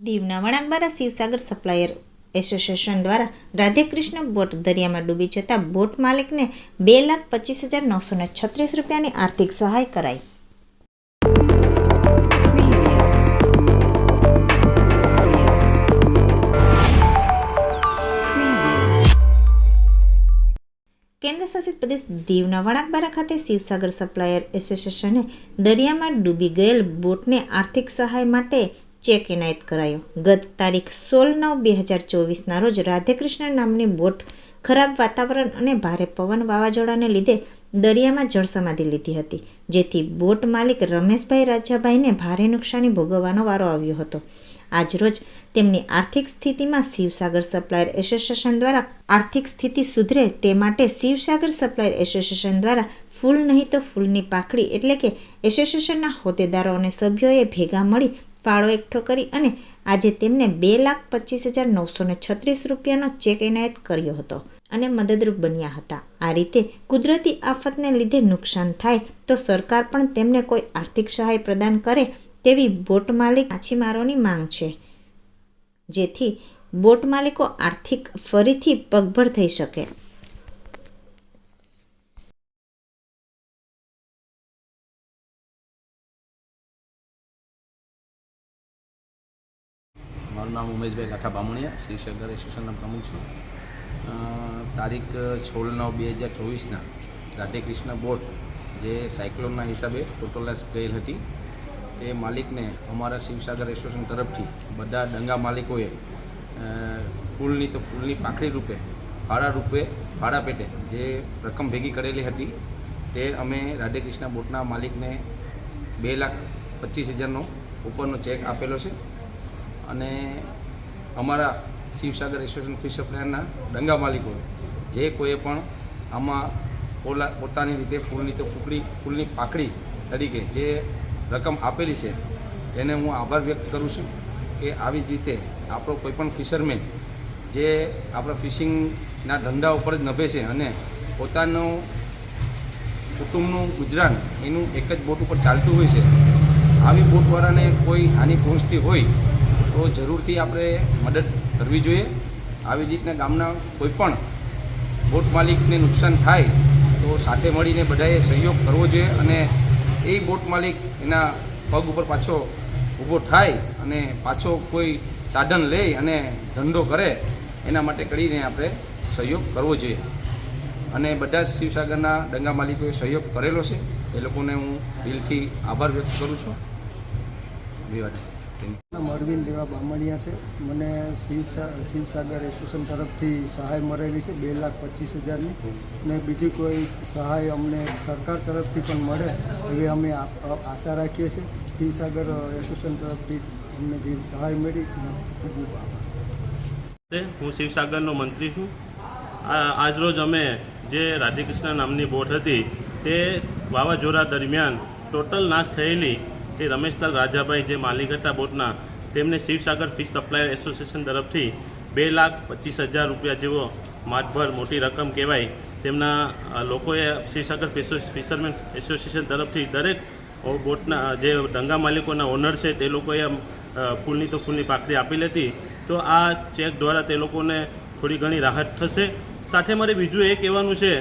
દીવના Vanakbara Shivsagar supplier association દ્વારા Radhekrishna boat દરિયામાં ડૂબી જતા બોટ માલિકને બે લાખ પચીસ હજાર નવસો ને છત્રીસ રૂપિયાની આર્થિક સહાય કરાઈ. કેન્દ્ર શાસિત પ્રદેશ દીવના વણાકબારા ખાતે શિવસાગર સપ્લાયર એસોસિએશને દરિયામાં ડૂબી ગયેલ બોટને આર્થિક સહાય માટે ચેક એનાયત કરાયો. ગત તારીખ સોળ નવ બે હજાર ચોવીસના રોજ રાધેકૃષ્ણ નામની બોટ ખરાબ વાતાવરણ અને ભારે પવન વાવાઝોડાને લીધે દરિયામાં જળસમાધિ લીધી હતી, જેથી બોટ માલિક રમેશભાઈ રાજાભાઈને ભારે નુકસાની ભોગવવાનો વારો આવ્યો હતો. આજરોજ તેમની આર્થિક સ્થિતિમાં શિવસાગર સપ્લાયર એસોસિએશન દ્વારા આર્થિક સ્થિતિ સુધરે તે માટે શિવસાગર સપ્લાયર એસોસિએશન દ્વારા ફૂલ નહીં તો ફૂલની પાકડી એટલે કે એસોસિએશનના હોદ્દેદારો અને સભ્યોએ ભેગા મળી ફાળો એકઠો કરી અને આજે તેમને બે લાખ પચીસ હજાર નવસો ને છત્રીસ રૂપિયાનો ચેક એનાયત કર્યો હતો અને મદદરૂપ બન્યા હતા. આ રીતે કુદરતી આફતને લીધે નુકસાન થાય તો સરકાર પણ તેમને કોઈ આર્થિક સહાય પ્રદાન કરે તેવી બોટ માલિક માછીમારોની માંગ છે. જેથી બોટ માલિકો આર્થિક ફરીથી પગભર થઈ શકે. મારું નામ ઉમેશભાઈ કાઠા બામણિયા, શ્રી શંકર એસોસિએશનના પ્રમુખ છું. તારીખ સોળ નવ બે હજાર ચોવીસના રાધેકૃષ્ણ બોટ જે સાયક્લોનના હિસાબે ટોટલાઇઝ ગયેલ હતી એ માલિકને અમારા શિવસાગર એસોસિએશન તરફથી બધા ડંગા માલિકોએ ફૂલની તો ફૂલની પાંખડી રૂપે, ભાડા રૂપે, ભાડા પેટે જે રકમ ભેગી કરેલી હતી, તે અમે રાધેકૃષ્ણ બોટના માલિકને બે લાખ પચીસ હજારનો ઉપરનો ચેક આપેલો છે. અને અમારા શિવસાગર એસોસિએશન ફિશ સપ્લાયરના ડંગા માલિકો જે કોઈએ પણ આમાં પોલા, પોતાની રીતે ફૂલની તો ફૂકડી, ફૂલની પાકડી તરીકે જે રકમ આપેલી છે, એને હું આભાર વ્યક્ત કરું છું કે આવી જ રીતે આપણો કોઈપણ ફિશરમેન જે આપણા ફિશિંગના ધંધા ઉપર જ નભે છે અને પોતાનું કુટુંબનું ગુજરાન એનું એક જ બોટ ઉપર ચાલતું હોય છે, આવી બોટવાળાને કોઈ હાનિ પહોંચતી હોય તો જરૂરથી આપણે મદદ કરવી જોઈએ. આવી રીતના ગામના કોઈપણ બોટ માલિકને નુકસાન થાય, તો સાથે મળીને બધાએ સહયોગ કરવો જોઈએ અને એ બોટ માલિક એના પગ ઉપર પાછો ઊભો થાય અને પાછો કોઈ સાધન લે અને ધંધો કરે, એના માટે કરીને આપણે સહયોગ કરવો જોઈએ. અને બધા જ શિવસાગરના ડંગા માલિકોએ સહયોગ કરેલો છે. એ લોકોને હું દિલથી આભાર વ્યક્ત કરું છું. વિવાદ. અરવિંદ દેવા બામણિયા છે. મને શિવસા, શિવસાગર એસોસિએશન તરફથી સહાય મળેલી છે, બે લાખ પચીસ હજારની. ને બીજી કોઈ સહાય અમને સરકાર તરફથી પણ મળે એવી અમે આશા રાખીએ છીએ. શિવસાગર એસોસિએશન તરફથી અમને જે સહાય મળી હું શિવસાગરનો મંત્રી છું. આજરોજ અમે જે રાધેકૃષ્ણ નામની બોટ હતી, તે વાવાઝોડા દરમિયાન ટોટલ નાશ થયેલી તે રમેશલાલ રાજાભાઈ જે માલિકતા બોટના તેમને શિવસાગર ફિશ સપ્લાયર એસોસિએશન તરફથી બે લાખ પચીસ હજાર રૂપિયા જેવો માતભર મોટી રકમ કહેવાય. તેમના લોકોએ શિવસાગર ફિશો- ફિશરમેન એસોસિએશન તરફથી દરેક બોટના, જે ડંગા માલિકોના ઓનર છે તે લોકોએ ફૂલની તો ફૂલની પાકડી આપેલી હતી તો આ ચેક દ્વારા તે લોકોને થોડી ઘણી રાહત થશે. સાથે મારે બીજું એ કહેવાનું છે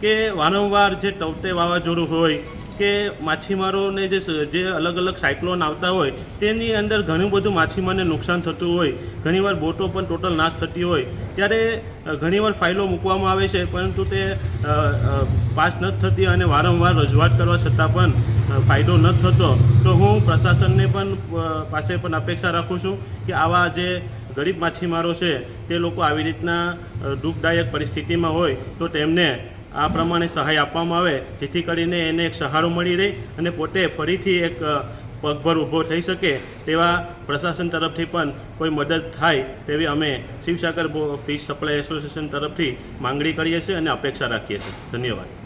કે વારંવાર જે ટવટે વાવાઝોડું હોય કે માછીમારોને જે જે અલગ અલગ સાયક્લોન આવતા હોય, તેની અંદર ઘણું બધું માછીમારને નુકસાન થતું હોય. ઘણીવાર બોટો પણ ટોટલ નાશ થતી હોય. ત્યારે ઘણીવાર ફાઇલો મૂકવામાં આવે છે, પરંતુ તે પાસ નથી થતી અને વારંવાર રજૂઆત કરવા છતાં પણ ફાયદો નથી થતો. તો હું પ્રશાસનને પણ પાસે પણ અપેક્ષા રાખું છું કે આવા જે ગરીબ માછીમારો છે, તે લોકો આવી રીતના દુઃખદાયક પરિસ્થિતિમાં હોય તો તેમને આ પ્રમાણે સહાય આપવામાં આવે, જેથી કરીને એને એક સહારો મળી રહે અને પોતે ફરીથી એક પગભર ઊભો થઈ શકે તેવા પ્રશાસન તરફથી પણ કોઈ મદદ થાય તેવી અમે શિવસાગર ફિશ સપ્લાય એસોસિએશન તરફથી માંગણી કરીએ છીએ અને અપેક્ષા રાખીએ છીએ. ધન્યવાદ.